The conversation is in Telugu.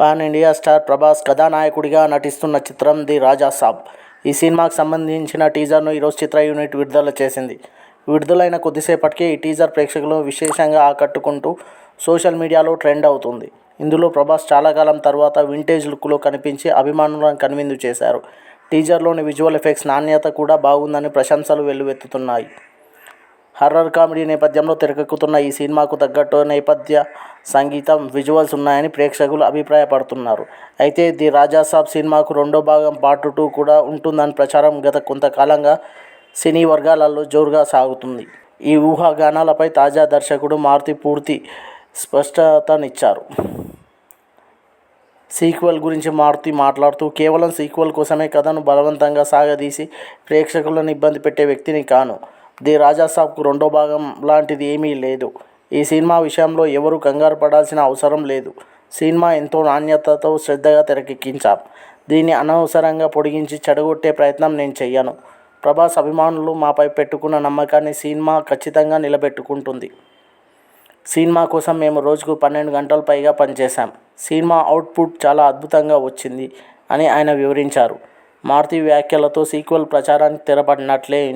పాన్ ఇండియా స్టార్ ప్రభాస్ కథానాయకుడిగా నటిస్తున్న చిత్రం ది రాజా సాబ్. ఈ సినిమాకు సంబంధించిన టీజర్ను ఈరోజు చిత్ర యూనిట్ విడుదల చేసింది. విడుదలైన కొద్దిసేపటికే ఈ టీజర్ ప్రేక్షకులను విశేషంగా ఆకట్టుకుంటూ సోషల్ మీడియాలో ట్రెండ్ అవుతుంది. ఇందులో ప్రభాస్ చాలా కాలం తర్వాత వింటేజ్ లుక్లో కనిపించి అభిమానులను కనువిందు చేశారు. టీజర్లోని విజువల్ ఎఫెక్ట్స్ నాణ్యత కూడా బాగుందని ప్రశంసలు వెల్లువెత్తుతున్నాయి. హర్రర్ కామెడీ నేపథ్యంలో తెరకెక్కుతున్న ఈ సినిమాకు తగ్గట్టు నేపథ్య సంగీతం విజువల్స్ ఉన్నాయని ప్రేక్షకులు అభిప్రాయపడుతున్నారు. అయితే ది రాజాసాబ్ సినిమాకు రెండో భాగం పార్ట్ టూ కూడా ఉంటుందని ప్రచారం గత కొంతకాలంగా సినీ వర్గాలలో జోరుగా సాగుతుంది. ఈ ఊహాగానాలపై తాజా దర్శకుడు మారుతి పూర్తి స్పష్టతనిచ్చారు. సీక్వెల్ గురించి మారుతి మాట్లాడుతూ కేవలం సీక్వెల్ కోసమే కథను బలవంతంగా సాగదీసి ప్రేక్షకులను ఇబ్బంది పెట్టే వ్యక్తిని కాను ది రాజాసాబ్కు రెండో భాగం లాంటిది ఏమీ లేదు. ఈ సినిమా విషయంలో ఎవరూ కంగారు పడాల్సిన అవసరం లేదు. సినిమా ఎంతో నాణ్యతతో శ్రద్ధగా తెరకెక్కించాం. దీన్ని అనవసరంగా పొడిగించి చెడగొట్టే ప్రయత్నం నేను చెయ్యను. ప్రభాస్ అభిమానులు మాపై పెట్టుకున్న నమ్మకాన్ని సినిమా ఖచ్చితంగా నిలబెట్టుకుంటుంది. సినిమా కోసం మేము రోజుకు పన్నెండు గంటల పైగా పనిచేశాం. సినిమా అవుట్పుట్ చాలా అద్భుతంగా వచ్చింది అని ఆయన వివరించారు. మారుతి వ్యాఖ్యలతో సీక్వెల్ ప్రచారానికి తెరపడినట్లే